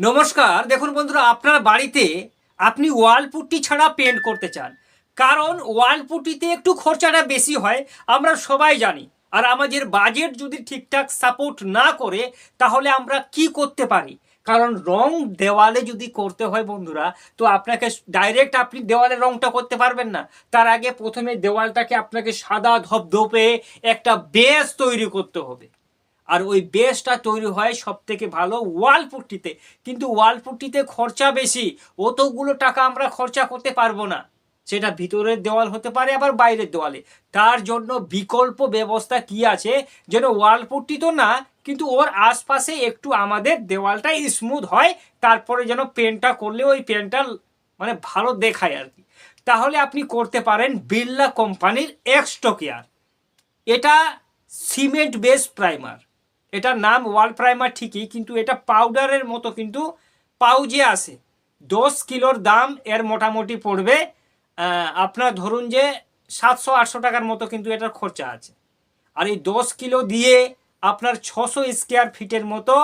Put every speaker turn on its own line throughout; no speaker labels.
নমস্কার, দেখুন বন্ধুরা, আপনার বাড়িতে আপনি ওয়াল পুট্টি ছাড়া পেন্ট করতে চান। কারণ ওয়াল পুট্টিতে একটু খরচাটা বেশি হয়, আমরা সবাই জানি। আর আমাদের বাজেট যদি ঠিকঠাক সাপোর্ট না করে, তাহলে আমরা কি করতে পারি? কারণ রং দেওয়ালে যদি করতে হয় বন্ধুরা, তো আপনাকে ডাইরেক্ট আপনি দেওয়ালে রংটা করতে পারবেন না। তার আগে প্রথমে দেওয়ালটাকে আপনাকে সাদা ধপধপে একটা বেস তৈরি করতে হবে। আর ওই বেসটা তৈরি হয় সব থেকে ভালো ওয়াল পুট্টিতে কিন্তু ওয়াল পুট্টিতে খরচা বেশি, অতগুলো টাকা আমরা খরচা করতে পারব না। সেটা ভিতরের দেওয়াল হতে পারে, আবার বাইরের দেওয়ালে। তার জন্য বিকল্প ব্যবস্থা কি আছে? যেন ওয়াল পুট্টি তো না, কিন্তু ওর আশপাশে একটু আমাদের দেওয়ালটা স্মুথ হয়, তারপরে যেন পেনটা করলে ওই পেনটা মানে ভালো দেখায় আর কি। তাহলে আপনি করতে পারেন বিড়লা কোম্পানির এক্সটোকিয়ার এটা সিমেন্ট বেস প্রাইমার এটার নাম ওয়াল প্রাইমার ঠিকই, কিন্তু এটা পাউডারের মতো কিন্তু পাউজে আসে দশ কিলোর দাম এর মোটামুটি পড়বে আপনার ধরুন যে সাতশো, আটশো টাকার মতো কিন্তু এটার খরচা আছে। আর এই দশ কিলো দিয়ে আপনার ছশো স্কোয়ার ফিটের মতো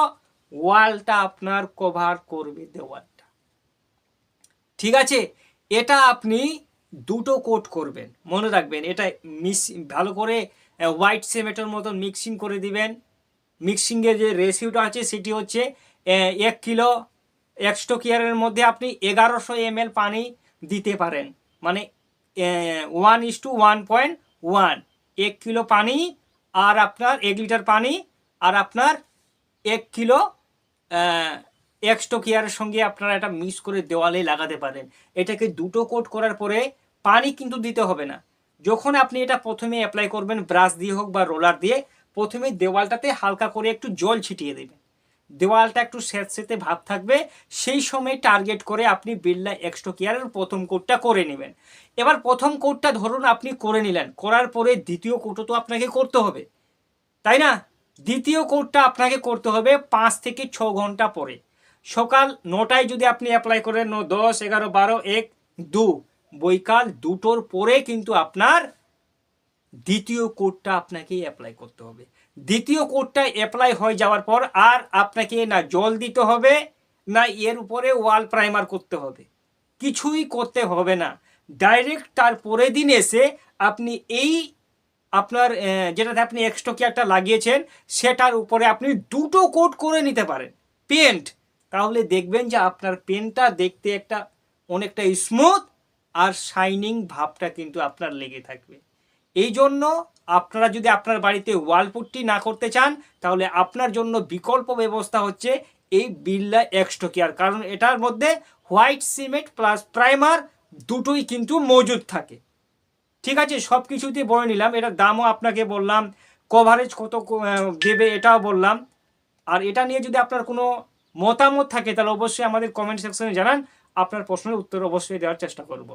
ওয়ালটা আপনার কভার করবে দেওয়ালটা। ঠিক আছে? এটা আপনি দুটো কোট করবেন, মনে রাখবেন। এটা মিস ভালো করে হোয়াইট সিমেন্টের মতন মিক্সিং করে দিবেন। মিক্সিংয়ের যে রেসিওটা আছে, সেটি হচ্ছে এক কিলো এক্সটোকিয়ারের মধ্যে আপনি এগারোশো এম পানি দিতে পারেন। মানে one is to one point one এক কিলো পানি আর আপনার এক লিটার পানি আর আপনার এক কিলো এক্সটোকিয়ারের সঙ্গে আপনারা এটা মিক্স করে দেওয়ালে লাগাতে পারেন। এটাকে দুটো কোট করার পরে পানি কিন্তু দিতে হবে না। যখন আপনি এটা প্রথমে অ্যাপ্লাই করবেন ব্রাশ দিয়ে হোক বা রোলার দিয়ে প্রথমে দেওয়ালটাতে হালকা করে একটু জল ছিটিয়ে দেবেন। দেওয়ালটা একটু স্যাঁতস্যাঁতে ভাব থাকবে, সেই সময় টার্গেট করে আপনি বিড়লা এক্সটোকিয়ারের প্রথম কোটটা করে নেবেন। এবার প্রথম কোটটা ধরুন আপনি করে নিলেন, করার পরে দ্বিতীয় কোটও তো আপনাকে করতে হবে। তাই না? দ্বিতীয় কোটটা আপনাকে করতে হবে পাঁচ থেকে ছ ঘণ্টা পরে। সকাল নটায় যদি আপনি অ্যাপ্লাই করেন ন, দশ, এগারো, বারো, এক, দু, বৈকাল দুটোর পরে কিন্তু আপনার দ্বিতীয় কোডটা আপনাকেই অ্যাপ্লাই করতে হবে। দ্বিতীয় কোডটা অ্যাপ্লাই হয়ে যাওয়ার পর আর আপনাকে না জল দিতে হবে, না এর উপরে ওয়াল প্রাইমার করতে হবে। কিছুই করতে হবে না। ডাইরেক্ট তার পরের দিন এসে আপনি এই আপনার যেটাতে আপনি এক্সটোকিয়ারটা লাগিয়েছেন, সেটার উপরে আপনি দুটো কোট করে নিতে পারেন। পেন্ট তাহলে দেখবেন যে আপনার পেনটা দেখতে একটা অনেকটা স্মুথ আর শাইনিং ভাবটা কিন্তু আপনার লেগে থাকবে। এই জন্য আপনারা যদি আপনার বাড়িতে ওয়াল পুট্টি না করতে চান, তাহলে আপনার জন্য বিকল্প ব্যবস্থা হচ্ছে এই বিড়লা এক্সটোকিয়ার কারণ এটার মধ্যে হোয়াইট সিমেন্ট প্লাস প্রাইমার দুটোই কিন্তু মজুদ থাকে। ঠিক আছে? সব কিছুতে বলে নিলাম। এটার দামও আপনাকে বললাম কভারেজ কত দেবে এটাও বললাম। আর এটা নিয়ে যদি আপনার কোনো মতামত থাকে, তাহলে অবশ্যই আমাদের কমেন্ট সেকশনে জানান। আপনার প্রশ্নের উত্তর অবশ্যই দেওয়ার চেষ্টা করব।